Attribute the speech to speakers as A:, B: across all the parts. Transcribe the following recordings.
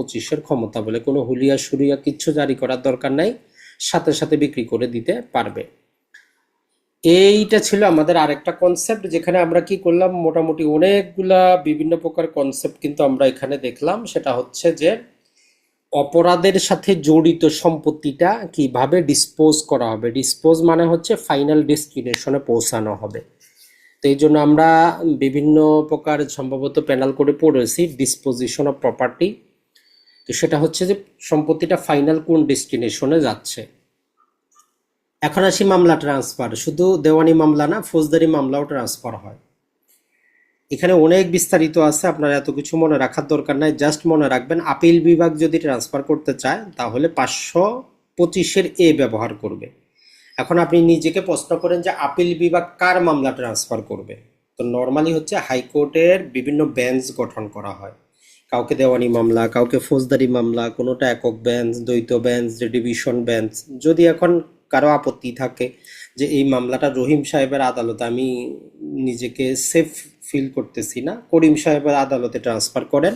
A: পঁচিশের ক্ষমতা বলে কোনো হুলিয়া সুরিয়া কিচ্ছু জারি করার দরকার নাই, সাথে সাথে বিক্রি করে দিতে পারবে। এইটা ছিল আমাদের আরেকটা কনসেপ্ট যেখানে আমরা কি করলাম, মোটামুটি অনেকগুলা বিভিন্ন প্রকার কনসেপ্ট কিন্তু আমরা এখানে দেখলাম। সেটা হচ্ছে যে, অপরাধের সাথে জড়িত সম্পত্তিটা কীভাবে ডিসপোজ করা হবে। ডিসপোজ মানে হচ্ছে ফাইনাল ডেস্টিনেশনে পৌঁছানো হবে। তো এই জন্য আমরা বিভিন্ন প্রকার সম্ভবত প্যানাল করে পড়েছি ডিসপোজিশন অফ প্রপার্টি তো সেটা হচ্ছে যে সম্পত্তিটা ফাইনাল কোন ডেস্টিনেশনে যাচ্ছে? এখন আসি মামলা ট্রান্সফার শুধু দেওয়ানি মামলা না, ফৌজদারি মামলাও ট্রান্সফার হয়। এখানে অনেক বিস্তারিত আছে, আপনার এত কিছু মনে রাখার দরকার নাই জাস্ট মনে রাখবেন, আপিল বিভাগ যদি ট্রান্সফার করতে চায়, তাহলে পাঁচশো পঁচিশের এ ব্যবহার করবে। এখন আপনি নিজেকে প্রশ্ন করেন যে আপিল বিভাগ কার মামলা ট্রান্সফার করবে? তো নর্মালি হচ্ছে হাইকোর্টের বিভিন্ন বেঞ্চ গঠন করা হয়। কাউকে দেওয়ানি মামলা, কাউকে ফৌজদারি মামলা, কোনোটা একক বেঞ্চ দ্বৈত বেঞ্চ ডিভিশন বেঞ্চ যদি এখন কারও আপত্তি থাকে যে এই মামলাটা রহিম সাহেবের আদালতে, আমি নিজেকে সেফ ফিল করতেছি না, করিম সাহেবের আদালতে ট্রান্সফার করেন,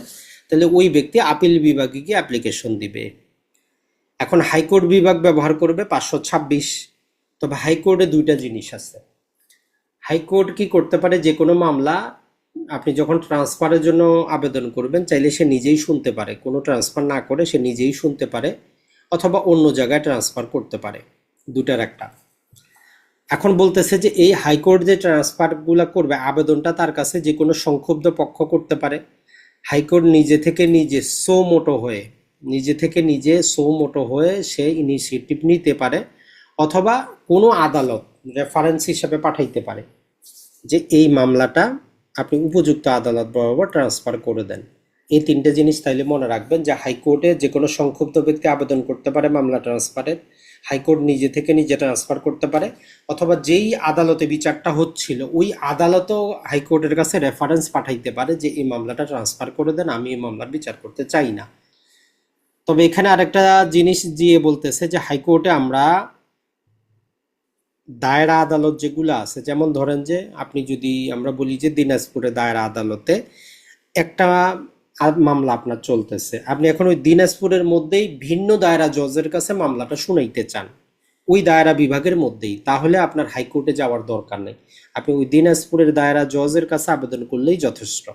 A: তাহলে ওই ব্যক্তি আপিল বিভাগে গিয়ে অ্যাপ্লিকেশন দিবে। এখন হাইকোর্ট বিভাগ ব্যবহার করবে পাঁচশো ছাব্বিশ। তবে হাইকোর্টে দুইটা জিনিস আছে। হাইকোর্ট কি করতে পারে? যে কোনো মামলা আপনি যখন ট্রান্সফারের জন্য আবেদন করবেন, চাইলে সে নিজেই শুনতে পারে। কোনো ট্রান্সফার না করে সে নিজেই শুনতে পারে অথবা অন্য জায়গায় ট্রান্সফার করতে পারে। দুটার একটা। এখন বলতেছে যে এই হাইকোর্ট যে ট্রান্সফারগুলো করবে, আবেদনটা তার কাছে যে কোনো সংক্ষুব্ধ পক্ষ করতে পারে। হাইকোর্ট নিজে থেকে নিজে সো মোটো হয়ে, নিজে থেকে নিজে সো মোটো হয়ে সে ইনিশিয়েটিভ নিতে পারে অথবা কোনো আদালত রেফারেন্স হিসাবে পাঠাইতে পারে যে এই মামলাটা আপনি উপযুক্ত আদালত বরাবর ট্রান্সফার করে দেন। এই তিনটে জিনিস তাইলে মনে রাখবেন যে হাইকোর্টে যে কোনো সংক্ষুব্ধ ব্যক্তি আবেদন করতে পারে মামলা ট্রান্সফারের হাইকোর্ট নিজে থেকে নিজে ট্রান্সফার করতে পারে অথবা যেই আদালতে বিচারটা হচ্ছিল, ওই আদালতও হাইকোর্টের কাছে রেফারেন্স পাঠাইতে পারে যে এই মামলাটা ট্রান্সফার করে দেন, আমি এই মামলার বিচার করতে চাই না। তবে এখানে আরেকটা জিনিস দিয়ে বলতেছে যে হাইকোর্টে আমরা দায়রা আদালত যেগুলো আছে, যেমন ধরেন যে আপনি যদি আমরা বলি যে দিনাজপুরে দায়রা আদালতে একটা মামলা আপনার চলতেছে। আপনি এখন ওই দিনাজপুরের মধ্যেই ভিন্ন দায়রা জজের কাছে মামলাটা শুনাইতে চান। ওই দায়রা বিভাগের মধ্যেই। তাহলে আপনার হাইকোর্টে যাওয়ার দরকার নেই। আপনি ওই দিনাজপুরের দায়রা জজের কাছে আবেদন করলেই যথেষ্ট।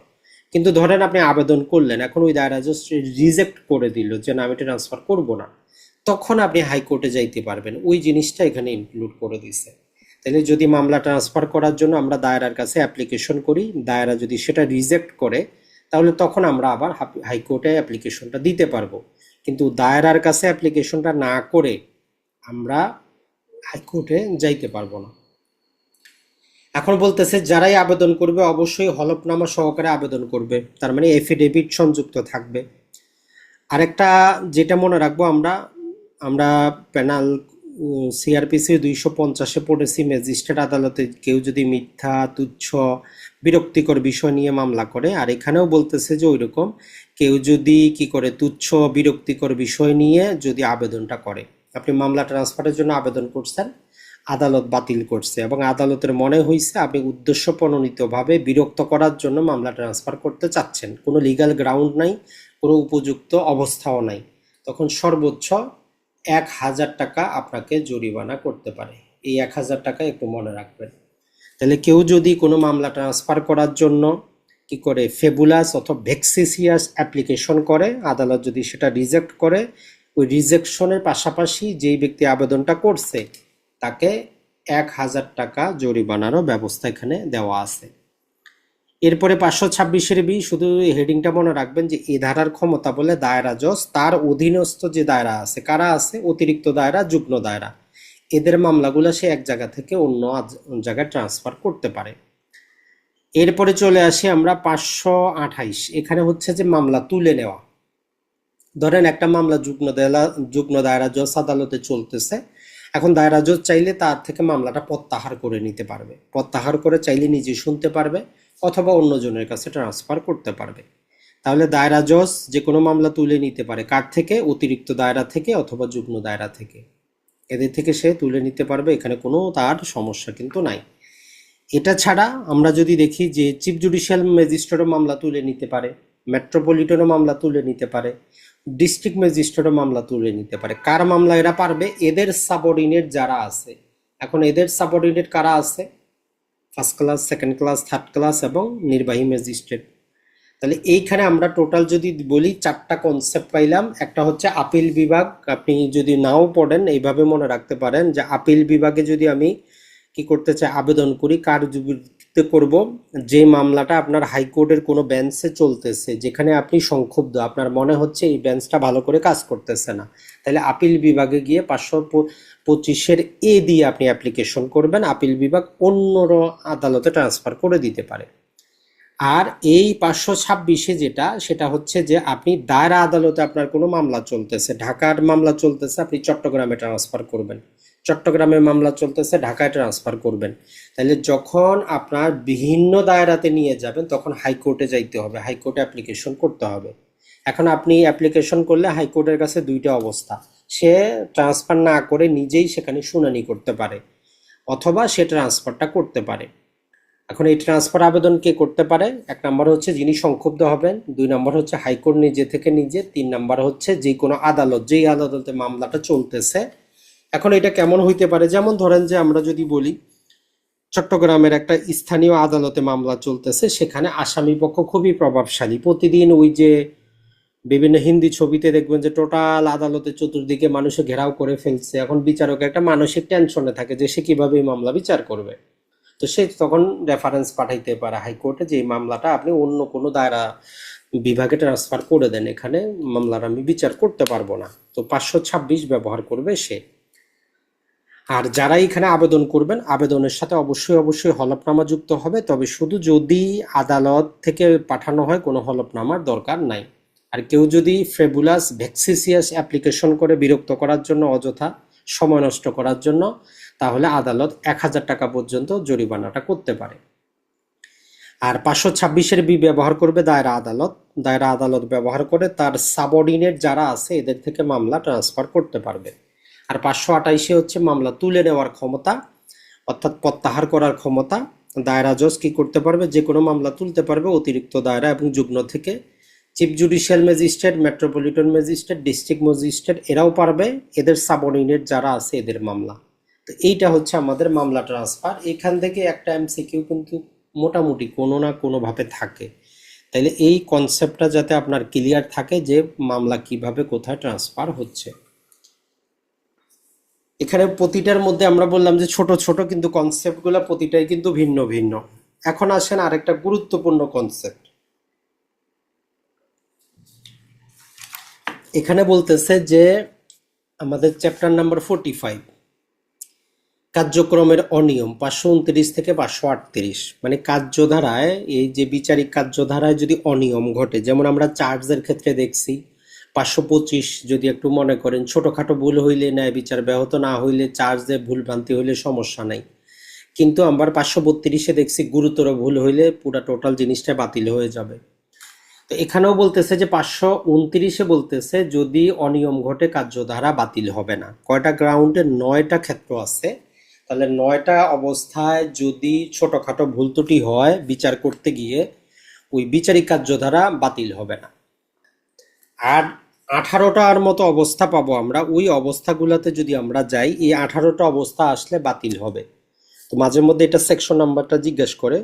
A: কিন্তু ধরেন আপনি আবেদন করলেন, এখন ওই দায়রা জজ রিজেক্ট করে দিল যে না, আমি ট্রান্সফার করব না। তখন আপনি হাইকোর্টে যাইতে পারবেন। ওই জিনিসটা এখানে ইনক্লুড করে দিছে। তাহলে যদি মামলা ট্রান্সফার করার জন্য আমরা দায়রার কাছে অ্যাপ্লিকেশন করি, দায়রা যদি সেটা রিজেক্ট করে, তাহলে তখন আমরা আবার হাইকোর্টে অ্যাপ্লিকেশনটা দিতে পারব। কিন্তু দায়রার কাছে অ্যাপ্লিকেশনটা না করে আমরা হাইকোর্টে যাইতে পারব না। এখন বলতেছে, যারাই আবেদন করবে অবশ্যই হলফনামা সহকারে আবেদন করবে। তার মানে এফিডেভিট সংযুক্ত থাকবে। আরেকটা যেটা মনে রাখব আমরা আমরা প্যানাল সিআরপিসি দুইশো পঞ্চাশে পড়েছি। ম্যাজিস্ট্রেট আদালতে কেউ যদি মিথ্যা, তুচ্ছ, বিরক্তিকর বিষয় নিয়ে মামলা করে, আর এখানেও বলতেছে যে ওইরকম কেউ যদি কি করে তুচ্ছ, বিরক্তিকর বিষয় নিয়ে যদি আবেদনটা করে। আপনি মামলা ট্রান্সফারের জন্য আবেদন করছেন, আদালত বাতিল করছে এবং আদালতের মনে হয়েছে আপনি উদ্দেশ্য প্রণোদিতভাবে বিরক্ত করার জন্য মামলা ট্রান্সফার করতে চাচ্ছেন। কোনো লিগ্যাল গ্রাউন্ড নাই, কোনো উপযুক্ত অবস্থাও নাই। তখন সর্বোচ্চ এক হাজার টাকা আপনাকে জরিমানা করতে পারে। এই এক হাজার টাকা একটু মনে রাখবেন। তাহলে কেউ যদি কোনো মামলা ট্রান্সফার করার জন্য কি করে ফেবুলাস অথবা ভেক্সিসিয়াস অ্যাপ্লিকেশন করে, আদালত যদি সেটা রিজেক্ট করে, ওই রিজেকশনের পাশাপাশি যেই ব্যক্তি আবেদনটা করছে, তাকে এক হাজার টাকা জরিমানারও ব্যবস্থা এখানে দেওয়া আছে। এরপরে পাঁচশো ছাব্বিশের বি, শুধু হেডিংটা মনে রাখবেন যে এ ধারার ক্ষমতা বলে দায়রা জজ তার অধীনস্থ যে দায়রা আছে, কারা আছে? অতিরিক্ত দায়রা, যুগ্ম দায়রা। এদের মামলাগুলো সে এক জায়গা থেকে অন্য জায়গায় ট্রান্সফার করতে পারে। এরপরে চলে আসি আমরা পাঁচশো আঠাইশ। এখানে হচ্ছে যে মামলা তুলে নেওয়া। ধরেন একটা মামলা যুগ্ম দায়রা যুগ্ম দায়রা জজ আদালতে চলতেছে। এখন দায়রা জজ চাইলে তার থেকে মামলাটা প্রত্যাহার করে নিতে পারবে। প্রত্যাহার করে চাইলে নিজে শুনতে পারবে। অথবা অন্যজনের কাছে ট্রান্সফার করতে পারবে। তাহলে দায়রা জজ যে কোনো মামলা তুলে নিতে পারে কার থেকে? অতিরিক্ত দায়রা থেকে অথবা যুগ্ম দায়রা থেকে। এদের থেকে সে তুলে নিতে পারবে, এখানে কোনো তার সমস্যা কিন্তু নাই। এটা ছাড়া আমরা যদি দেখি যে চিফ জুডিশিয়াল ম্যাজিস্ট্রেটও মামলা তুলে নিতে পারে, মেট্রোপলিটনও মামলা তুলে নিতে পারে, ডিস্ট্রিক্ট ম্যাজিস্ট্রেটও মামলা তুলে নিতে পারে। কার মামলা এরা পারবে? এদের সাবঅর্ডিনেট যারা আছে। এখন এদের সাবঅর্ডিনেট কারা আছে? First class second class third class এবং নির্বাহী ম্যাজিস্ট্রেট তাহলে এইখানে আমরা টোটাল যদি বলি, চারটা কনসেপ্ট পাইলাম। একটা হচ্ছে আপিল বিভাগ। আপনি যদি নাও পড়েন, এইভাবে মনে রাখতে পারেন যে আপিল বিভাগে যদি আমি কি করতে চাই, আবেদন করি কার করব যে মামলাটা আপনার হাইকোর্টের কোনো বেঞ্চে চলতেছে, যেখানে আপনি সংক্ষুব্ধ, আপনার মনে হচ্ছে এই বেঞ্চটা ভালো করে কাজ করতেছে না। তাহলে আপিল বিভাগে গিয়ে পাঁচশো পঁচিশের এ দিয়ে আপনি অ্যাপ্লিকেশন করবেন, আপিল বিভাগ অন্য আদালতে ট্রান্সফার করে দিতে পারে। আর এই পাঁচশো ছাব্বিশে যেটা, সেটা হচ্ছে যে আপনি দায়রা আদালতে আপনার কোনো মামলা চলতেছে, ঢাকার মামলা চলতেছে, আপনি চট্টগ্রামে ট্রান্সফার করবেন। চট্টগ্রামে মামলা চলতেছে, ঢাকায় ট্রান্সফার করবেন। তাহলে যখন আপনার বিভিন্ন দায়রাতে নিয়ে যাবেন, তখন হাইকোর্টে যাইতে হবে, হাইকোর্টে অ্যাপ্লিকেশন করতে হবে। এখন আপনি অ্যাপ্লিকেশন করলে হাইকোর্টের কাছে দুইটা অবস্থা, সে ট্রান্সফার না করে নিজেই সেখানে শুনানি করতে পারে, অথবা সে ট্রান্সফারটা করতে পারে। এখন এই ট্রান্সফার আবেদন কে করতে পারে? এক নম্বর হচ্ছে যিনি সংক্ষুব্ধ হবেন, দুই নম্বর হচ্ছে হাইকোর্ট নিজে থেকে নিজে, তিন নম্বর হচ্ছে যে কোনো আদালত, যেই আদালতে মামলাটা চলতেছে এখন এটা কেমন হইতে পারে? যেমন ধরেন যে আমরা যদি বলি, চট্টগ্রামের একটা স্থানীয় আদালতে মামলা চলতেছে, সেখানে আসামি পক্ষ খুবই প্রভাবশালী। প্রতিদিন ওই যে বিভিন্ন হিন্দি ছবিতে দেখবেন যে টোটাল আদালতের চতুর্দিকে মানুষে ঘেরাও করে ফেলছে। এখন বিচারক একটা মানসিক টেনশনে থাকে যে সে কীভাবে এই মামলা বিচার করবে। তো সে তখন রেফারেন্স পাঠাইতে পারে হাইকোর্টে যে এই মামলাটা আপনি অন্য কোনো দায়রা বিভাগে ট্রান্সফার করে দেন। এখানে মামলার আমি বিচার করতে পারব না। তো পাঁচশো ছাব্বিশ ব্যবহার করবে সে। আর যারা এখানে আবেদন করবেন, আবেদনের সাথে অবশ্যই অবশ্যই হলফনামা যুক্ত হবে। তবে শুধু যদি আদালত থেকে পাঠানো হয়, কোনো হলফনামার দরকার নাই। আর কেউ যদি ফ্রেবুলাস ভ্যাক্সিসিয়াস অ্যাপ্লিকেশন করে বিরক্ত করার জন্য, অযথা সময় নষ্ট করার জন্য, তাহলে আদালত এক হাজার টাকা পর্যন্ত জরিমানাটা করতে পারে। আর পাঁচশো ছাব্বিশের বি ব্যবহার করবে দায়রা আদালত। দায়রা আদালত ব্যবহার করে তার সাবঅর্ডিনেট যারা আছে, এদের থেকে মামলা ট্রান্সফার করতে পারবে। আর পাঁচশো আটাইশে হচ্ছে মামলা তুলে নেওয়ার ক্ষমতা, অর্থাৎ প্রত্যাহার করার ক্ষমতা। দায়রা জজ কি করতে পারবে? যে কোনো মামলা তুলতে পারবে অতিরিক্ত দায়রা এবং যুগ্ম থেকে। Chief judicial magistrate, metropolitan magistrate, district magistrate, এরাও পারবে। এদের সাবঅর্ডিনেট যারা আছে, এদের মামলা। তো এইটা হচ্ছে আমাদের মামলা ট্রান্সফার। এখান থেকে একটা এমসিকিউ কিন্তু মোটামুটি কোনো না কোনোভাবে থাকে। তাইলে এই কনসেপ্টটা যাতে আপনার ক্লিয়ার থাকে যে মামলা কীভাবে কোথায় ট্রান্সফার হচ্ছে। এখানে প্রতিটার মধ্যে আমরা বললাম যে ছোট ছোট, কিন্তু কনসেপ্টগুলো প্রতিটাই কিন্তু ভিন্ন ভিন্ন। এখন আসেন আরেকটা গুরুত্বপূর্ণ কনসেপ্ট এখানে বলতেছে যে আমাদের চ্যাপ্টার নাম্বার ফোর্টি ফাইভ কার্যক্রমের অনিয়ম, পাঁচশো উনত্রিশ থেকে পাঁচশো আটত্রিশ। মানে কার্যধারায়, এই যে বিচারিক কার্যধারায় যদি অনিয়ম ঘটে, যেমন আমরা চার্জের ক্ষেত্রে দেখছি পাঁচশো পঁচিশ যদি একটু মনে করেন, ছোটোখাটো ভুল হইলে ন্যায় বিচার, ব্যাহত না হইলে চার্জে ভুল ভ্রান্তি হইলে সমস্যা নাই। কিন্তু আমরা পাঁচশো বত্রিশে দেখছি গুরুতর ভুল হইলে পুরা টোটাল জিনিসটা বাতিল হয়ে যাবে। তো এখানেও বলতেছে যে পাঁচশো উনত্রিশে বলতেছে, যদি অনিয়ম ঘটে কার্যধারা বাতিল হবে না। কয়টা গ্রাউন্ডে নয়টা ক্ষেত্র আছে। তাহলে নয়টা অবস্থায় যদি ছোটখাটো ভুল ত্রুটি হয় বিচার করতে গিয়ে, ওই বিচারিক কার্যধারা বাতিল হবে না। আর আঠারোটার মতো অবস্থা পাবো আমরা। ওই অবস্থাগুলোতে যদি আমরা যাই, এই আঠারোটা অবস্থা আসলে বাতিল হবে। তো মাঝে মধ্যে এটা সেকশন নাম্বারটা জিজ্ঞেস করে,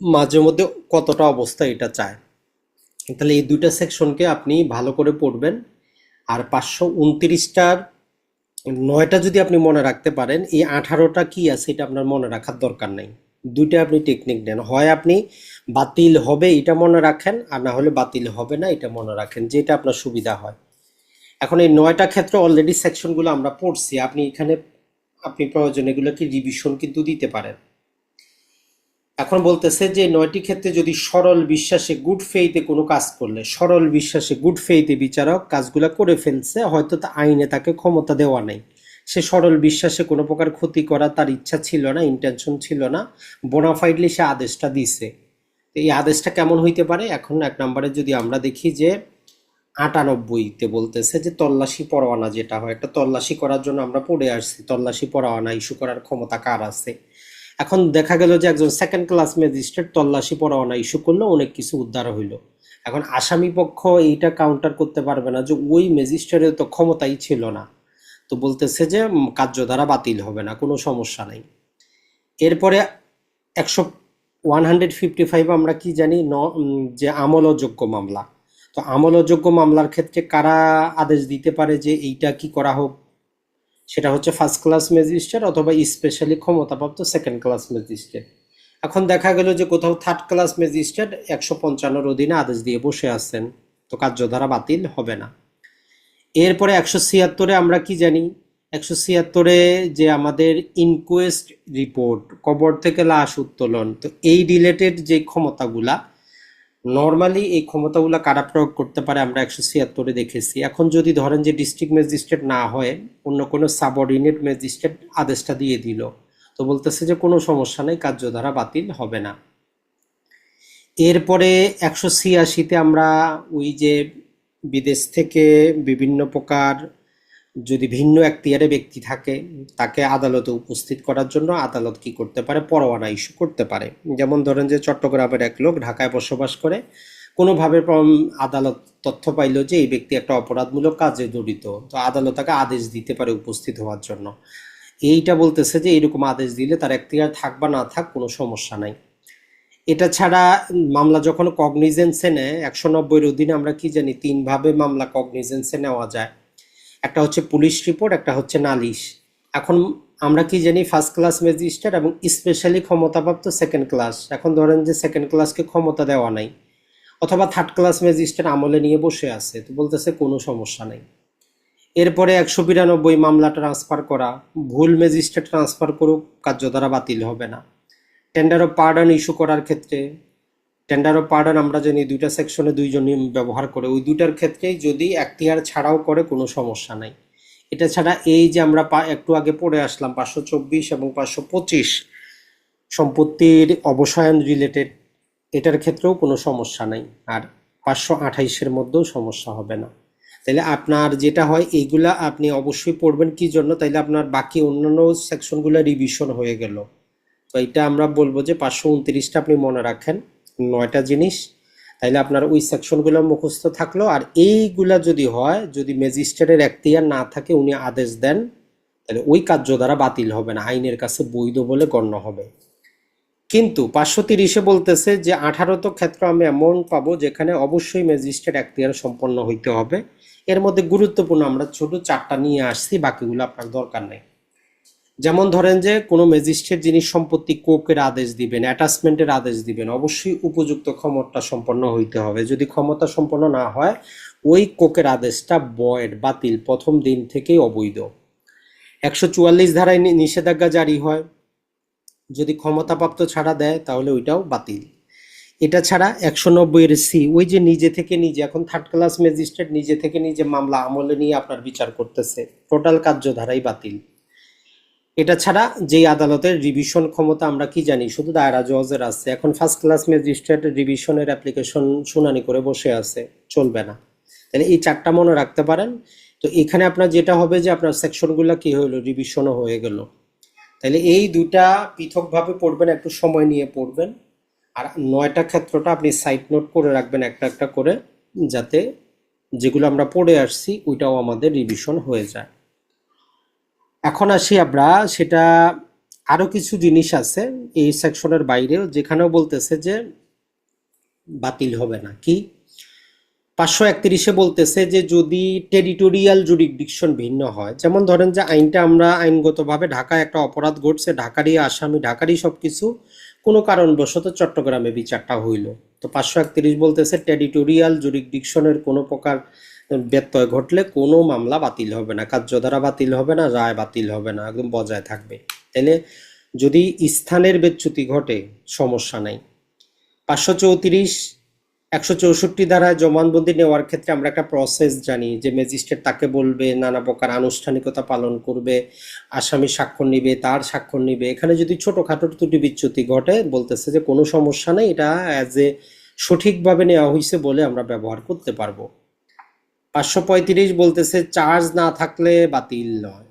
A: মাঝে মধ্যে কতটা অবস্থা এটা চায়। তাহলে এই দুইটা সেকশনকে আপনি ভালো করে পড়বেন। আর পাঁচশো উনত্রিশটার নয়টা যদি আপনি মনে রাখতে পারেন, এই আঠারোটা কি আছে এটা আপনার মনে রাখার দরকার নেই। দুইটা আপনি টেকনিক নেন। হয় আপনি বাতিল হবে, এটা মনে রাখেন, আর না হলে বাতিল হবে না, এটা মনে রাখেন যেটা আপনার সুবিধা হয়। এখন এই নয়টা ক্ষেত্রে অলরেডি সেকশনগুলো আমরা পড়ছি, আপনি এখানে, আপনি প্রয়োজন এগুলো কি রিভিশন কিন্তু দিতে পারেন। এখন বলতেছে যে নয়টি ক্ষেত্রে যদি সরল বিশ্বাসে গুড ফেইতে কোনো কাজ করলে, সরল বিশ্বাসে গুড ফেইতে বিচারক কাজগুলো করে ফেলছে, হয়তো তা আইনে তাকে ক্ষমতা দেওয়া নেই। সে সরল বিশ্বাসে কোনো প্রকার ক্ষতি করা তার ইচ্ছা ছিল না ইন্টেনশন ছিল না। বোনাফাইডলি সে আদেশটা দিছে। এই আদেশটা কেমন হইতে পারে? এখন এক নম্বরে যদি আমরা দেখি যে আটানব্বইতে বলতেছে যে তল্লাশি পরোয়ানা যেটা হয়, একটা তল্লাশি করার জন্য আমরা পড়ে আসছি। তল্লাশি পরোয়ানা ইস্যু করার ক্ষমতা কার আছে? এখন দেখা গেল যে একজন সেকেন্ড ক্লাস ম্যাজিস্ট্রেট তল্লাশি পরোয়ানা ইস্যু করলে, অনেক কিছু উদ্ধার হইল। এখন আসামি পক্ষ এইটা কাউন্টার করতে পারবে না যে ওই ম্যাজিস্ট্রেটের তো ক্ষমতাই ছিল না। তো বলতেছে যে কার্যধারা বাতিল হবে না, কোনো সমস্যা নেই। এরপরে একশো ওয়ান হান্ড্রেড ফিফটি ফাইভ আমরা কি জানি, ন যে আমল অযোগ্য মামলা। তো আমল অযোগ্য মামলার ক্ষেত্রে কারা আদেশ দিতে পারে যে এইটা কি করা হোক? সেটা হচ্ছে ফার্স্ট ক্লাস ম্যাজিস্ট্রেট অথবা স্পেশালি ক্ষমতাপ্রাপ্ত সেকেন্ড ক্লাস ম্যাজিস্ট্রেট এখন দেখা গেল যে কোথাও থার্ড ক্লাস ম্যাজিস্ট্রেট একশো পঞ্চান্নর অধীনে আদেশ দিয়ে বসে আছেন, তো কার্যধারা বাতিল হবে না। এরপরে একশো ছিয়াত্তরে আমরা কি জানি? একশো ছিয়াত্তরে যে আমাদের ইনকোয়েস্ট রিপোর্ট কবর থেকে লাশ উত্তোলন, তো এই রিলেটেড যে ক্ষমতাগুলা নর্মালি এই ক্ষমতাগুলা কারা প্রয়োগ করতে পারে আমরা একশো ছিয়াত্তরে দেখেছি। এখন যদি ধরেন যে ডিস্ট্রিক্ট ম্যাজিস্ট্রেট না হয়, অন্য কোনো সাবঅর্ডিনেট ম্যাজিস্ট্রেট আদেশটা দিয়ে দিল, তো বলতেছে যে কোনো সমস্যা নেই, কার্যধারা বাতিল হবে না। এরপরে একশো ছিয়াশিতে আমরা ওই যে বিদেশ থেকে বিভিন্ন প্রকার যদি ভিন্ন এখতিয়ারে ব্যক্তি থাকে, তাকে আদালতে উপস্থিত করার জন্য আদালত কি করতে পারে? পরোয়ানা ইস্যু করতে পারে। যেমন ধরেন যে চট্টগ্রামের এক লোক ঢাকায় বসবাস করে, কোনোভাবে আদালত তথ্য পাইল যে এই ব্যক্তি একটা অপরাধমূলক কাজে জড়িত। তো আদালত তাকে আদেশ দিতে পারে উপস্থিত হওয়ার জন্য। এইটা বলতেছে যে এরকম আদেশ দিলে তার এখতিয়ার থাক বা না থাক কোনো সমস্যা নাই। এটা ছাড়া মামলা যখন কগনিজেন্সে নেয়, একশো নব্বইয়ের অধীনে আমরা কি জানি, তিনভাবে মামলা কগনিজেন্সে নেওয়া যায়। একটা হচ্ছে পুলিশ রিপোর্ট একটা হচ্ছে নালিশ। এখন আমরা কি জানি ফার্স্ট ক্লাস ম্যাজিস্ট্রেট এবং স্পেশালি ক্ষমতাপ্রাপ্ত সেকেন্ড ক্লাস এখন ধরেন যে সেকেন্ড ক্লাসকে ক্ষমতা দেওয়া নাই, অথবা থার্ড ক্লাস ম্যাজিস্ট্রেট আমলে নিয়ে বসে আছে, তো বলতেছে কোনো সমস্যা নেই। এরপরে একশো বিরানব্বই মামলা ট্রান্সফার করা, ভুল ম্যাজিস্ট্রেট ট্রান্সফার করুক, কার্যধারা বাতিল হবে না। টেন্ডার অফ পার্ডন ইস্যু করার ক্ষেত্রে টেন্ডার অফ পার্ডন আমরা জানি দুইটা সেকশনে দুইজন ব্যবহার করে। ওই দুইটার ক্ষেত্রেই যদি এখতিয়ার ছাড়াও করে, কোনো সমস্যা নাই। এটা ছাড়া এই যে আমরা একটু আগে পড়ে আসলাম, পাঁচশো চব্বিশ এবং পাঁচশো পঁচিশ সম্পত্তির অবসায়ন রিলেটেড এটার ক্ষেত্রেও কোনো সমস্যা নাই। আর পাঁচশো আঠাইশের মধ্যেও সমস্যা হবে না। তাহলে আপনার যেটা হয়, এইগুলা আপনি অবশ্যই পড়বেন। কি জন্য? তাইলে আপনার বাকি অন্যান্য সেকশনগুলো রিভিশন হয়ে গেল। তো এটা আমরা বলব যে পাঁচশো উনত্রিশটা আপনি মনে রাখেন, নয়টা জিনিস। তাইলে আপনার ওই সেকশনগুলো মুখস্থ থাকল। আর এইগুলা যদি হয়, যদি ম্যাজিস্ট্রেটের এখতিয়ার না থাকে, উনি আদেশ দেন তাহলে ওই কার্য দ্বারা বাতিল হবে না। আইনের কাছে বৈধ বলে গণ্য হবে। কিন্তু পাঁচশো তিরিশে বলতেছে যে আঠারোত ক্ষেত্র আমি এমন পাবো যেখানে অবশ্যই ম্যাজিস্ট্রেট এখতিয়ার সম্পন্ন হইতে হবে। এর মধ্যে গুরুত্বপূর্ণ আমরা ছোট চারটা নিয়ে আসছি, বাকিগুলো আপনার দরকার নেই। যেমন ধরেন যে কোনো ম্যাজিস্ট্রেট যিনি সম্পত্তি কোকের আদেশ দিবেন অ্যাটাচমেন্টের আদেশ দিবেন, অবশ্যই উপযুক্ত ক্ষমতা সম্পন্ন হইতে হবে। যদি ক্ষমতা সম্পন্ন না হয়, ওই কোকের আদেশটা বয়েড, বাতিল, প্রথম দিন থেকেই অবৈধ। একশো চুয়াল্লিশ ধারায় নিষেধাজ্ঞা জারি হয়। যদি ক্ষমতাপ্রাপ্ত ছাড়া দেয়, তাহলে ওইটাও বাতিল। এটা ছাড়া একশো নব্বইয়ের সি ওই যে নিজে থেকে নিজে, এখন থার্ড ক্লাস ম্যাজিস্ট্রেট নিজে থেকে নিজে মামলা আমলে নিয়ে আপনার বিচার করতেছে। টোটাল কার্যধারাই বাতিল। এটা ছাড়া যেই আদালতের রিভিশন ক্ষমতা আমরা কি জানি? শুধু দায়রা জজের আছে। এখন ফার্স্ট ক্লাস ম্যাজিস্ট্রেট রিভিশনের অ্যাপ্লিকেশন শুনানি করে বসে আছে। চলবে না। তাহলে এই চারটা মনে রাখতে পারেন। তো এখানে আপনার যেটা হবে যে আপনার সেকশনগুলো কি হলো রিভিশনও হয়ে গেল। তাহলে এই দুটা পৃথকভাবে পড়বেন, একটু সময় নিয়ে পড়বেন। আর নয়টা ক্ষেত্রটা আপনি সাইড নোট করে রাখবেন একটা একটা করে, যাতে যেগুলো আমরা পড়ে আসছি, ওইটাও আমাদের রিভিশন হয়ে যায়। এখন আসি আমরা, সেটা আরও কিছু জিনিস আছে এই সেকশনের বাইরেও, যেখানেও বলতেছে যে বাতিল হবে না। কি? পাঁচশো একত্রিশে বলতেছে যে যদি টেরিটোরিয়াল জুরিডিকশন ভিন্ন হয়, যেমন ধরেন যে আইনটা আমরা আইনগতভাবে ঢাকায় একটা অপরাধ ঘটছে, ঢাকারই আসামি, ঢাকারই সব কিছু কোনো কারণবশত চট্টগ্রামে বিচারটা হইল। তো পাঁচশো একত্রিশ বলতেছে টেরিটোরিয়াল জুরিডিকশনের কোনো প্রকার ব্যত্যয় ঘটলে কোনো মামলা বাতিল হবে না, কার্যধারা বাতিল হবে না, রায় বাতিল হবে না, একদম বজায় থাকবে। তাহলে যদি স্থানের বিচ্যুতি ঘটে, সমস্যা নাই। পাঁচশো চৌত্রিশ, একশো চৌষট্টি দ্বারা জমানবন্দি নেওয়ার ক্ষেত্রে আমরা একটা প্রসেস জানি যে ম্যাজিস্ট্রেট তাকে বলবে, নানা প্রকার আনুষ্ঠানিকতা পালন করবে, আসামি স্বাক্ষর নিবে, তার স্বাক্ষর নিবে। এখানে যদি ছোটোখাটো ত্রুটি বিচ্যুতি ঘটে, বলতেছে যে কোনো সমস্যা নেই, এটা অ্যাজ এ সঠিকভাবে নেওয়া হয়েছে বলে আমরা ব্যবহার করতে পারব। পাঁচশো পঁয়ত্রিশ বলতেছে, চার্জ না থাকলে বাতিল নয়।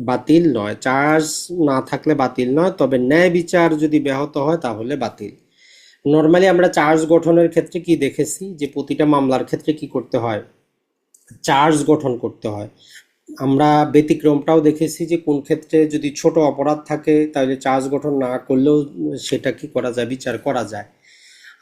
A: বাতিল নয়, চার্জ না থাকলে বাতিল নয়, তবে ন্যায় বিচার যদি ব্যাহত হয় তাহলে বাতিল। নর্মালি আমরা চার্জ গঠনের ক্ষেত্রে কি দেখেছি? যে প্রতিটা মামলার ক্ষেত্রে কি করতে হয়? চার্জ গঠন করতে হয়। আমরা ব্যতিক্রমটাও দেখেছি যে কোন ক্ষেত্রে যদি ছোট অপরাধ থাকে, তাহলে চার্জ গঠন না করলেও সেটা কি করা যায়? বিচার করা যায়।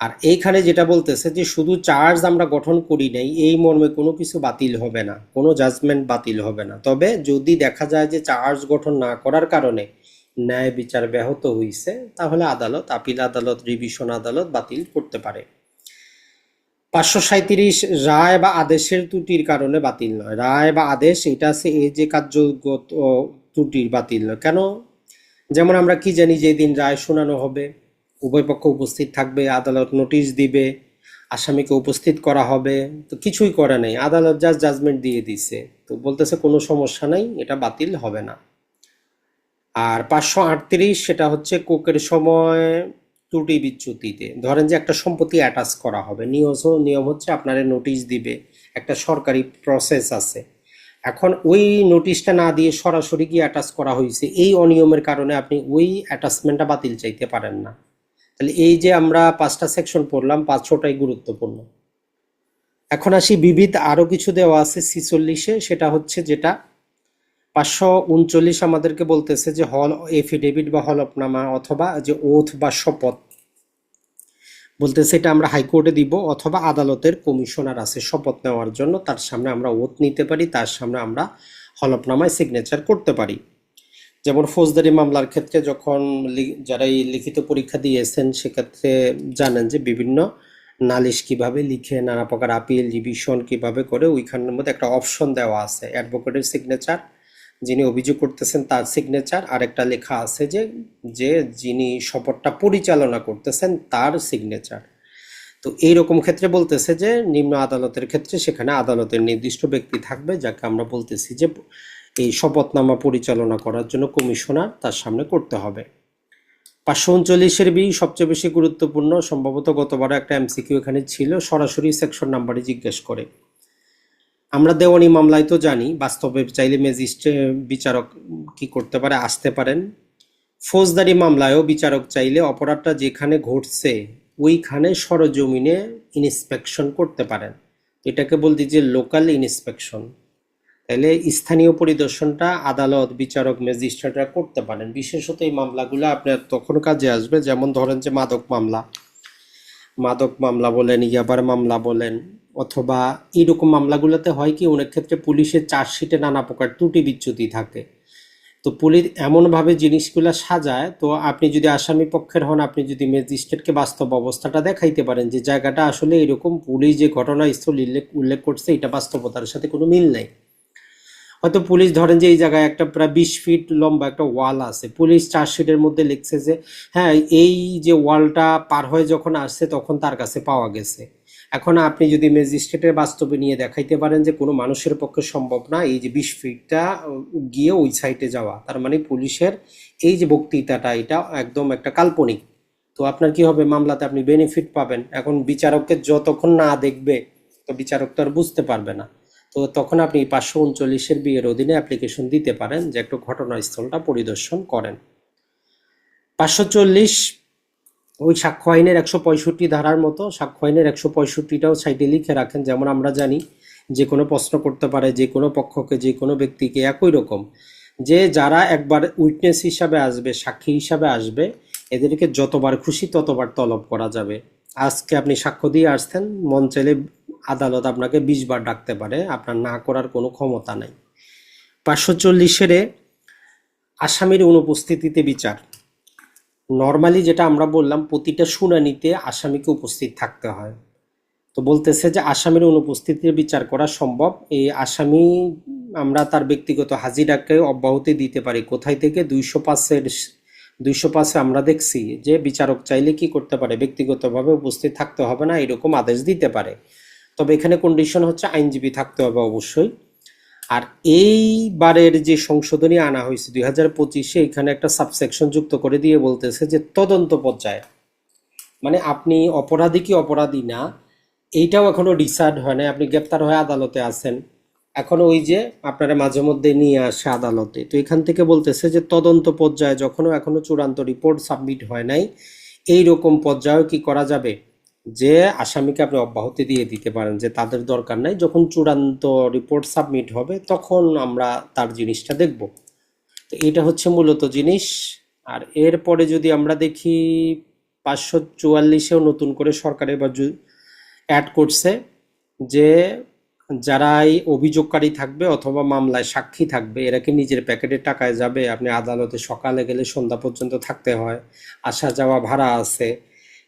A: আর এইখানে যেটা বলতেছে যে শুধু চার্জ আমরা গঠন করি নাই, এই মর্মে কোনো কিছু বাতিল হবে না, কোনো জাজমেন্ট বাতিল হবে না। তবে যদি দেখা যায় যে চার্জ গঠন না করার কারণে ন্যায় বিচার ব্যাহত হইছে, তাহলে আদালত, আপিল আদালত রিভিশন আদালত বাতিল করতে পারে। পাঁচশো সাঁত্রিশ রায় বা আদেশের ত্রুটির কারণে বাতিল নয়। রায় বা আদেশ, এটা আছে এই যে কার্যগত ত্রুটির বাতিল নয়। কেন? যেমন আমরা কি জানি যে দিন রায় শোনানো হবে উভয় পক্ষ উপস্থিত থাকবে, আদালত নোটিশ দিবে, আসামিকে উপস্থিত করা হবে, তো কিছুই করে নাই। আদালত জাস্ট জাজমেন্ট দিয়ে দিছে। তো বলতেছে কোনো সমস্যা নাই, এটা বাতিল হবে না। আর পাঁচশো আটত্রিশ সেটা হচ্ছে কোকের সময় ত্রুটি বিচ্যুতিতে। ধরেন যে একটা সম্পত্তি অ্যাটাচ করা হবে। নিয়ম নিয়ম হচ্ছে আপনারে নোটিশ দিবে, একটা সরকারি প্রসেস আছে। এখন ওই নোটিশটা না দিয়ে সরাসরি গিয়ে অ্যাটাচ করা হয়েছে এই অনিয়মের কারণে আপনি ওই অ্যাটাচমেন্টটা বাতিল চাইতে পারেন না। তাহলে এই যে আমরা পাঁচটা সেকশন পড়লাম, পাঁচশোটাই গুরুত্বপূর্ণ। এখন আসি বিবিধ আরও কিছু দেওয়া আছে ছিচল্লিশে, সেটা হচ্ছে যেটা পাঁচশো উনচল্লিশ আমাদেরকে বলতেছে যে হল এফিডেভিট বা হলফনামা অথবা যে ওথ বা শপথ। বলতেছে এটা আমরা হাইকোর্টে দিব অথবা আদালতের কমিশনার আছে শপথ নেওয়ার জন্য, তার সামনে আমরা ওথ নিতে পারি, তার সামনে আমরা হলফনামায় সিগনেচার করতে পারি। যেমন ফৌজদারি মামলার ক্ষেত্রে যখন যারা এই লিখিত পরীক্ষা দিয়েছেন, সেক্ষেত্রে জানেন যে বিভিন্ন নালিশ কীভাবে লিখে, নানা প্রকার আপিল রিভিশন কীভাবে করে, ওইখানের মধ্যে একটা অপশন দেওয়া আছে। অ্যাডভোকেটের সিগনেচার যিনি অভিযোগ করতেছেন তার সিগনেচার আর একটা লেখা আছে যে যে যিনি শপথটা পরিচালনা করতেছেন তার সিগনেচার তো এইরকম ক্ষেত্রে বলতেছে যে, নিম্ন আদালতের ক্ষেত্রে সেখানে আদালতের নির্দিষ্ট ব্যক্তি থাকবে, যাকে আমরা বলতেছি যে এই শপথনামা পরিচালনা করার জন্য কমিশনার তার সামনে করতে হবে। পাঁচশো উনচল্লিশের বি সবচেয়ে বেশি গুরুত্বপূর্ণ, সম্ভবত গতবার একটা এমসিকিউ এখানে ছিল, সরাসরি সেকশন নাম্বারে জিজ্ঞেস করে। আমরা দেওয়ানি মামলায় তো জানি, বাস্তবে চাইলে ম্যাজিস্ট্রে বিচারক কি করতে পারে, আসতে পারেন। ফৌজদারি মামলায়ও বিচারক চাইলে অপরাধটা যেখানে ঘটছে, ওইখানে সরজমিনে ইন্সপেকশন করতে পারেন। এটাকে বলতে যে লোকাল ইন্সপেকশন। তাহলে স্থানীয় পরিদর্শনটা আদালত, বিচারক, ম্যাজিস্ট্রেটরা করতে পারেন। বিশেষত এই মামলাগুলো আপনার তখন কাজে আসবে। যেমন ধরেন যে মাদক মামলা। মাদক মামলা বলেন, ইয়াবার মামলা বলেন, অথবা এইরকম মামলাগুলোতে হয় কি, অনেক ক্ষেত্রে পুলিশের চার্জশিটে নানা প্রকার ত্রুটি বিচ্যুতি থাকে। তো পুলিশ এমনভাবে জিনিসগুলো সাজায়, তো আপনি যদি আসামি পক্ষের হন, আপনি যদি ম্যাজিস্ট্রেটকে বাস্তব অবস্থাটা দেখাইতে পারেন যে জায়গাটা আসলে এরকম পুলিশ যে ঘটনাস্থল উল্লেখ উল্লেখ করছে, এটা বাস্তবতার সাথে কোনো মিল নেই। হয়তো পুলিশ ধরেন যে এই জায়গায় একটা প্রায় বিশ ফিট লম্বা একটা ওয়াল আছে। পুলিশ চার্জশিটের মধ্যে লিখছে যে হ্যাঁ এই যে ওয়ালটা পার হয়ে যখন আসছে তখন তার কাছে পাওয়া গেছে। এখন আপনি যদি ম্যাজিস্ট্রেটের বাস্তবে নিয়ে দেখাইতে পারেন যে কোনো মানুষের পক্ষে সম্ভব না এই যে বিশ ফিটটা গিয়ে ওই সাইডে যাওয়া। তার মানে পুলিশের এই যে বক্তৃতাটা, এটা একদম একটা কাল্পনিক। তো আপনার কি হবে? মামলাতে আপনি বেনিফিট পাবেন। এখন বিচারককে যতক্ষণ না দেখবে, তো বিচারক তো আর বুঝতে পারবে না। তো তখন আপনি পাঁচশো উনচল্লিশের বিয়ের অধীনে অ্যাপ্লিকেশন দিতে পারেন যে একটু ঘটনাস্থলটা পরিদর্শন করেন। পাঁচশো চল্লিশ ওই সাক্ষ্য আইনের একশো পঁয়ষট্টি ধারার মতো সাক্ষ্য আইনের একশো পঁয়ষট্টিটাও সাইডে লিখে রাখেন, যেমন আমরা জানি যে কোনো প্রশ্ন করতে পারে, যে কোনো পক্ষকে, যে কোনো ব্যক্তিকে একই রকম। যে যারা একবার উইটনেস হিসাবে আসবে, সাক্ষী হিসাবে আসবে, এদেরকে যতবার খুশি ততবার তলব করা যাবে। আজকে আপনি সাক্ষ্য দিয়ে আসতেন, মন চাইলে আদালত আপনাকে বিশ বার ডাকতে পারে, আপনার না করার কোনো ক্ষমতা নাই। পাঁচশো চল্লিশের আসামির অনুপস্থিতিতে বিচার। নর্মালি যেটা আমরা বললাম, প্রতিটা শুনানিতে আসামিকে উপস্থিত থাকতে হয়। তো বলতেছে যে আসামির অনুপস্থিতিতে বিচার করা সম্ভব। এই আসামি আমরা তার ব্যক্তিগত হাজিরাকে অব্যাহতি দিতে পারি। কোথায় থেকে? দুইশো পাঁচের দুইশো পাঁচে আমরা দেখছি যে বিচারক চাইলে কি করতে পারে? ব্যক্তিগতভাবে উপস্থিত থাকতে হবে না, এরকম আদেশ দিতে পারে। তবে এখানে কন্ডিশন হচ্ছে আইনজীবী থাকতে হবে অবশ্যই। আর এইবারের যে সংশোধনী আনা হয়েছে দুই হাজার পঁচিশে, এখানে একটা সাবসেকশন যুক্ত করে দিয়ে বলতেছে যে তদন্ত পর্যায়ে। মানে আপনি অপরাধী কি অপরাধী না, এইটাও এখনও ডিসাইড হয় না আপনি গ্রেপ্তার হয়ে আদালতে আছেন। এখন ওই যে আপনারা মাঝে মধ্যে নিয়ে আসে আদালতে। তো এখান থেকে বলতেছে যে তদন্ত পর্যায়ে যখনও এখনও চূড়ান্ত রিপোর্ট সাবমিট হয় নাই এই রকম পর্যায়ে কি করা যাবে? যে আসামিকে আপনি অব্যাহতি দিয়ে দিতে পারেন, যে তাদের দরকার নাই, যখন চূড়ান্ত রিপোর্ট সাবমিট হবে, তখন আমরা তার জিনিসটা দেখব। তো এটা হচ্ছে মূলত জিনিস। আর এরপরে যদি আমরা দেখি, পাঁচশো চুয়াল্লিশেও নতুন করে সরকার এবার অ্যাড করছে, যে যারাই অভিযোগকারী থাকবে অথবা মামলায় সাক্ষী থাকবে, এরা কি নিজের প্যাকেটের টাকায় যাবে? আপনি আদালতে সকালে গেলে সন্ধ্যা পর্যন্ত থাকতে হয় আসা যাওয়া ভাড়া আছে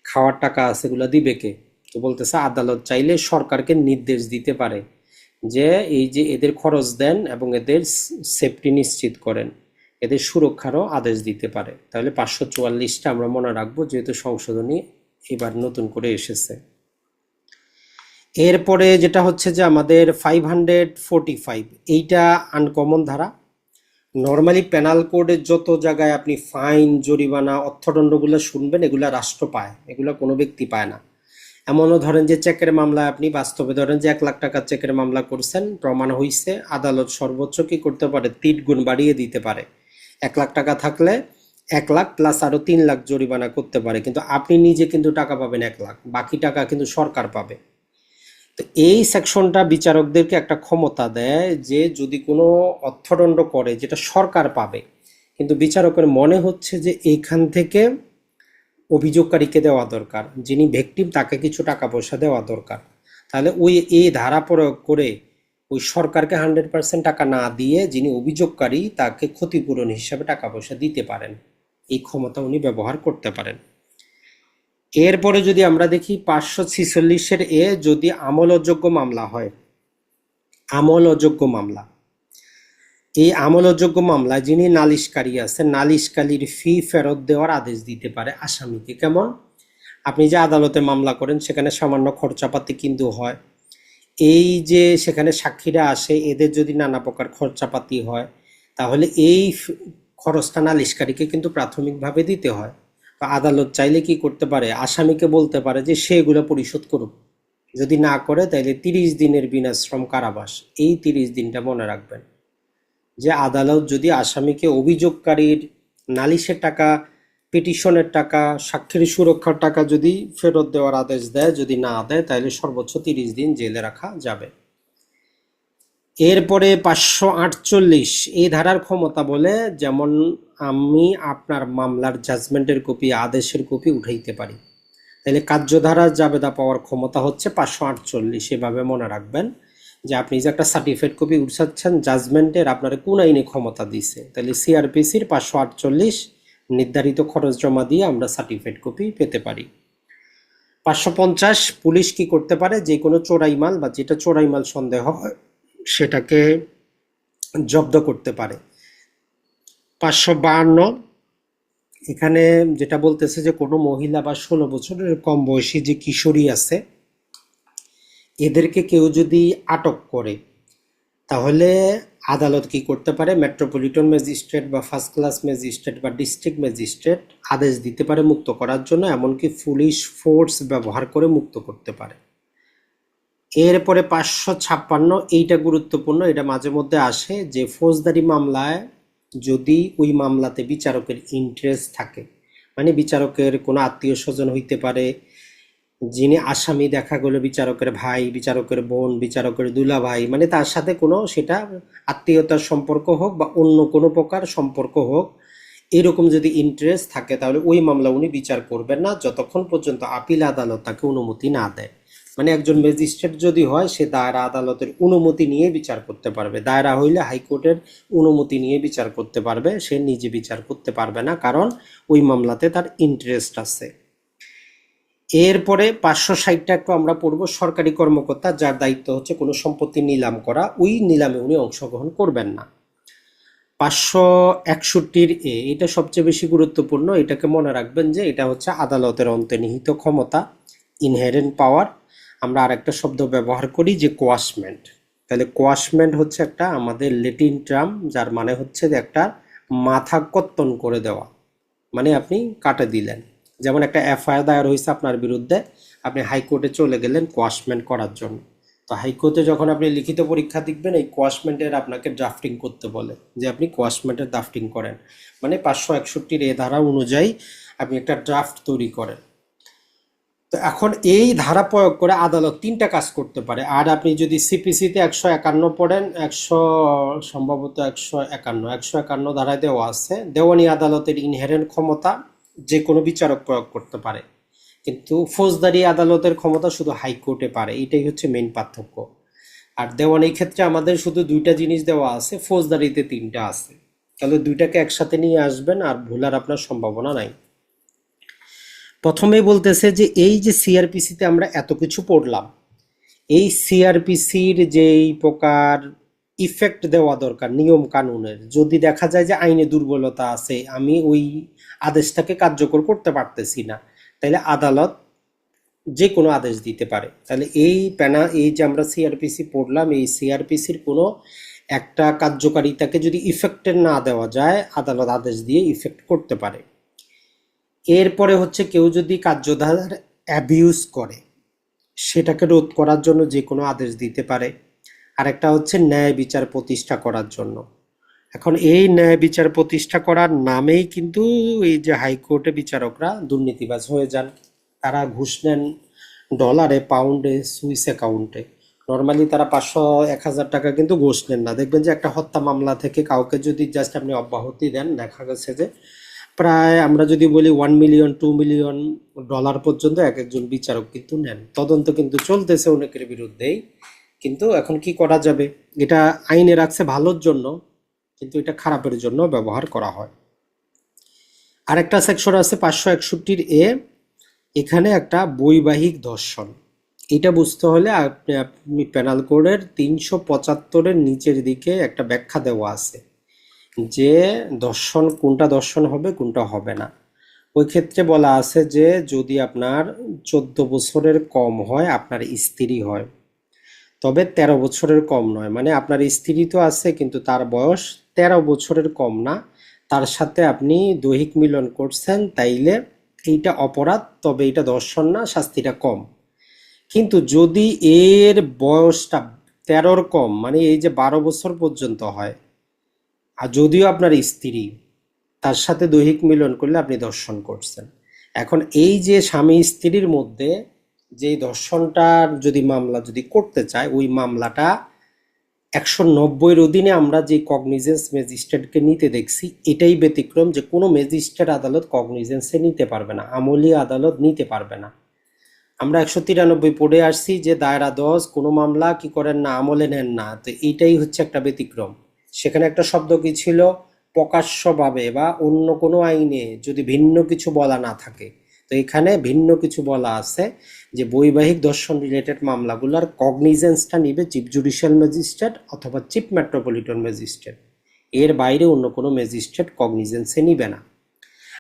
A: খাওয়ার টাকা আছে এগুলো দিবে কে? তো বলতেছে, আদালত চাইলে সরকারকে নির্দেশ দিতে পারে যে এই যে এদের খরচ দেন এবং এদের সেফটি নিশ্চিত করেন। এদের সুরক্ষারও আদেশ দিতে পারে। তাহলে পাঁচশো চুয়াল্লিশটা আমরা মনে রাখব, যেহেতু সংশোধনী এবার নতুন করে এসেছে। এরপরে যেটা হচ্ছে যে আমাদের ফাইভ হান্ড্রেড ফোরটি ফাইভ এইটা আনকমন ধারা। নর্মালি পেনাল কোডের যত জায়গায় আপনি ফাইন জরিমানা, অর্থদণ্ডগুলো শুনবেন, এগুলা রাষ্ট্র পায়। এগুলো কোনো ব্যক্তি পায় না। এমনও ধরেন যে চেকের মামলায় আপনি বাস্তবে ধরেন যে এক লাখ টাকার চেকের মামলা করছেন, প্রমাণ হইছে, আদালত সর্বোচ্চ কি করতে পারে? তিন গুণ বাড়িয়ে দিতে পারে। এক লাখ টাকা থাকলে এক লাখ প্লাস আরও তিন লাখ জরিমানা করতে পারে। কিন্তু আপনি নিজে কিন্তু টাকা পাবেন এক লাখ, বাকি টাকা কিন্তু সরকার পাবে। তো এই সেকশনটা বিচারকদেরকে একটা ক্ষমতা দেয় যে যদি কোনো অর্থদণ্ড করে, যেটা সরকার পাবে, কিন্তু বিচারকের মনে হচ্ছে যে এইখান থেকে অভিযোগকারীকে দেওয়া দরকার, যিনি ভেকটিম তাকে কিছু টাকা পয়সা দেওয়া দরকার, তাহলে ওই এই ধারা প্রয়োগ করে ওই সরকারকে হান্ড্রেড পার্সেন্ট টাকা না দিয়ে যিনি অভিযোগকারী তাকে ক্ষতিপূরণ হিসাবে টাকা পয়সা দিতে পারেন। এই ক্ষমতা উনি ব্যবহার করতে পারেন। এরপরে যদি আমরা দেখি পাঁচশো ছিচল্লিশের এ যদি আমল অযোগ্য মামলা হয় আমল অযোগ্য মামলা। এই আমল অযোগ্য মামলায় যিনি নালিশকারী আছেন, নালিশকারীর ফি ফেরত দেওয়ার আদেশ দিতে পারে আসামিকে। কেমন? আপনি যে আদালতে মামলা করেন, সেখানে সামান্য খরচাপাতি কিন্তু হয়। এই যে সেখানে সাক্ষীরা আসে, এদের যদি নানা প্রকার খরচাপাতি হয়, তাহলে এই খরচটা নালিশকারীকে কিন্তু প্রাথমিকভাবে দিতে হয়। আদালত চাইলে কি করতে পারে? আসামিকে বলতে পারে যে সে এগুলো পরিশোধ করুক। যদি না করে তাহলে তিরিশ দিনের বিনাশ্রম কারাবাস। এই তিরিশ দিনটা মনে রাখবেন। যে আদালত যদি আসামিকে অভিযোগকারীর নালিশের টাকা, পিটিশনের টাকা, সাক্ষীর সুরক্ষার টাকা যদি ফেরত দেওয়ার আদেশ দেয়, যদি না দেয় তাহলে সর্বোচ্চ তিরিশ দিন জেলে রাখা যাবে। এরপরে পাঁচশো আটচল্লিশ। এই ধারার ক্ষমতা বলে যেমন আমি আপনার মামলার জাজমেন্টের কপি আদেশের কপি উঠাইতে পারি। তাহলে কার্যধারা জাবেদা পাওয়ার ক্ষমতা হচ্ছে পাঁচশো আটচল্লিশ। এভাবে মনে রাখবেন যে আপনি যে একটা সার্টিফিকেট কপি উঠাচ্ছেন জাজমেন্টের আপনার কোন আইনে ক্ষমতা দিছে। তাহলে সিআরপিসির পাঁচশো আটচল্লিশ নির্ধারিত খরচ জমা দিয়ে আমরা সার্টিফিকেট কপি পেতে পারি। পাঁচশো পঞ্চাশ, পুলিশ কি করতে পারে? যে কোনো চোরাই মাল বা যেটা চোরাই মাল সন্দেহ হয় সেটাকে জব্দ করতে পারে। পাঁচশো বাহান্ন, এখানে যেটা বলতেছে যে কোনো মহিলা বা ষোলো বছরের কম বয়সী যে কিশোরী আছে, এদেরকে কেউ যদি আটক করে, তাহলে আদালত কি করতে পারে? মেট্রোপলিটন ম্যাজিস্ট্রেট বা ফার্স্ট ক্লাস ম্যাজিস্ট্রেট বা ডিস্ট্রিক্ট ম্যাজিস্ট্রেট আদেশ দিতে পারে মুক্ত করার জন্য, এমনকি পুলিশ ফোর্স ব্যবহার করে মুক্ত করতে পারে। এরপরে পাঁচশো ছাপ্পান্ন, এইটা গুরুত্বপূর্ণ, এটা মাঝে মধ্যে আসে যে ফৌজদারি মামলায় যদি ওই মামলাতে বিচারকের ইন্টারেস্ট থাকে মানে বিচারকের কোনো আত্মীয় স্বজন হইতে পারে, যিনি আসামি দেখা গেল বিচারকের ভাই, বিচারকের বোন, বিচারকের দুলা ভাই মানে তার সাথে কোনো সেটা আত্মীয়তার সম্পর্ক হোক বা অন্য কোনো প্রকার সম্পর্ক হোক, এরকম যদি ইন্টারেস্ট থাকে তাহলে ওই মামলা উনি বিচার করবেন না, যতক্ষণ পর্যন্ত আপিল আদালত তাকে অনুমতি না দেয়। মানে একজন ম্যাজিস্ট্রেট যদি হয়, সে দায়রা আদালতের অনুমতি নিয়ে বিচার করতে পারবে। দায়রা হইলে হাইকোর্টের অনুমতি নিয়ে বিচার করতে পারবে, সে নিজে বিচার করতে পারবে না, কারণ ওই মামলাতে তার ইন্টারেস্ট আছে। এরপরে পাঁচশো ষাটটা একটু আমরা পড়ব, সরকারি কর্মকর্তা যার দায়িত্ব হচ্ছে কোনো সম্পত্তি নিলাম করা, ওই নিলামে উনি অংশগ্রহণ করবেন না। পাঁচশো একষট্টির এ, এটা সবচেয়ে বেশি গুরুত্বপূর্ণ, এটাকে মনে রাখবেন যে এটা হচ্ছে আদালতের অন্তর্নিহিত ক্ষমতা ইনহেরেন্ট পাওয়ার আমরা আরেকটা শব্দ ব্যবহার করি যে কোয়াশমেন্ট। তাহলে কোয়াশমেন্ট হচ্ছে একটা আমাদের লেটিন টার্ম, যার মানে হচ্ছে যে একটা মাথা কত্তন করে দেওয়া। মানে আপনি কাটে দিলেন। যেমন একটা এফআইআর দায়ের হয়েছে আপনার বিরুদ্ধে, আপনি হাইকোর্টে চলে গেলেন কোয়াশমেন্ট করার জন্য। তো হাইকোর্টে যখন আপনি লিখিত পরীক্ষা দেখবেন, এই কোয়াশমেন্টের আপনাকে ড্রাফটিং করতে বলে যে আপনি কোয়াশমেন্টের ড্রাফটিং করেন। মানে পাঁচশো একষট্টির এ ধারা অনুযায়ী আপনি একটা ড্রাফট তৈরি করেন। তো এখন এই ধারা প্রয়োগ করে আদালত তিনটা কাজ করতে পারে। আর আপনি যদি সিপিসিতে একশো একান্ন পড়েন, একশো, সম্ভবত একশো একান্ন একশো একান্ন ধারায় দেওয়া আছে। দেওয়ানি আদালতের ইনহেরেন্ট ক্ষমতা যে কোনো বিচারক প্রয়োগ করতে পারে। কিন্তু ফৌজদারি আদালতের ক্ষমতা শুধু হাইকোর্টে পারে, এটাই হচ্ছে মেইন পার্থক্য। আর দেওয়ানির ক্ষেত্রে আমাদের শুধু দুইটা জিনিস দেওয়া আছে, ফৌজদারিতে তিনটা আছে। তাহলে দুইটাকে একসাথে নিয়ে আসবেন আর ভুলার আপনার সম্ভাবনা নাই। প্রথমেই বলতেছে যে এই যে সিআরপিসিতে আমরা এত কিছু পড়লাম, এই সিআরপিসির যেই প্রকার ইফেক্ট দেওয়া দরকার নিয়ম কানুনের, যদি দেখা যায় যে আইনে দুর্বলতা আছে, আমি ওই আদেশটাকে কার্যকর করতে পারতেছি না, তাহলে আদালত যে কোনো আদেশ দিতে পারে। তাহলে এই প্যানা, এই যে আমরা সিআরপিসি পড়লাম, এই সিআরপিসির কোনো একটা কার্যকারিতাকে যদি ইফেক্টের না দেওয়া যায়, আদালত আদেশ দিয়ে ইফেক্ট করতে পারে। এরপরে হচ্ছে কেউ যদি কার্যধার অ্যাবিউজ করে, সেটাকে রোধ করার জন্য যে কোনো আদেশ দিতে পারে। আরেকটা হচ্ছে ন্যায় বিচার প্রতিষ্ঠা করার জন্য। এখন এই ন্যায় বিচার প্রতিষ্ঠা করার নামেই কিন্তু এই যে হাইকোর্টে বিচারকরা দুর্নীতিবাজ হয়ে যান। তারা ঘুষ নেন ডলারে পাউন্ডে সুইস অ্যাকাউন্টে নর্মালি তারা পাঁচশো, এক হাজার টাকা কিন্তু ঘুষ নেন না। দেখবেন যে একটা হত্যা মামলা থেকে কাউকে যদি জাস্ট আপনি অব্যাহতি দেন, দেখা গেছে যে প্রায় আমরা যদি বলি one million two million dollar পর্যন্ত এক একজন বিচারক কিন্তু নেন। তদন্ত কিন্তু চলতেছে অনেকের বিরুদ্ধেই। কিন্তু এখন কি করা যাবে? এটা আইনে রাখছে ভালোর জন্য, কিন্তু এটা খারাপের জন্য ব্যবহার করা হয়। আরেকটা সেকশন আছে পাঁচশো একষট্টির এ। এখানে একটা বৈবাহিক ধর্ষণ। এটা বুঝতে হলে আপনি আপনি পেনাল কোডের তিনশো পঁচাত্তরের নিচের দিকে একটা ব্যাখ্যা দেওয়া আছে। যে দর্শন, কোনটা দর্শন হবে, কোনটা হবে না। ওই ক্ষেত্রে বলা আছে যে, যদি আপনার চোদ্দ বছরের কম হয়, আপনার স্ত্রী হয়। তবে তেরো বছরের কম নয়। মানে আপনার স্ত্রী তো আছে, কিন্তু তার বয়স তেরো বছরের কম না। তার সাথে আপনি দৈহিক মিলন করছেন, তাইলে এইটা অপরাধ, তবে এটা দর্শন না, শাস্তিটা কম। কিন্তু যদি এর বয়সটা তেরোর কম মানে এই যে বারো বছর পর্যন্ত হয় আর যদিও আপনার স্ত্রী তার সাথে দৈহিক মিলন করলে আপনি দর্শন করছেন, এখন এই যে স্বামী স্ত্রীর মধ্যে যে দর্শনটার যদি মামলা যদি করতে চায়, ওই মামলাটা একশো নব্বইয়ের অধীনে আমরা যে কগনিজেন্স ম্যাজিস্ট্রেটকে নিতে দেখছি, এটাই ব্যতিক্রম যে কোনো ম্যাজিস্ট্রেট আদালত কগনিজেন্সে নিতে পারবে না, আমলি আদালত নিতে পারবে না। আমরা একশো তিরানব্বই পড়ে আসছি যে দায়রা দশ কোনো মামলা কি করেন না, আমলে নেন না, তো এইটাই হচ্ছে একটা ব্যতিক্রম। সেখানে একটা শব্দ কি ছিল? প্রকাশ্যভাবে বা অন্য কোনো আইনে যদি ভিন্ন কিছু বলা না থাকে। তো এখানে ভিন্ন কিছু বলা আছে যে বৈবাহিক দর্শন রিলেটেড মামলাগুলোর কগনিজেন্সটা নিবে চিফ জুডিশিয়াল ম্যাজিস্ট্রেট অথবা চিফ মেট্রোপলিটন ম্যাজিস্ট্রেট এর বাইরে অন্য কোনো ম্যাজিস্ট্রেট কগনিজেন্সে নিবে না।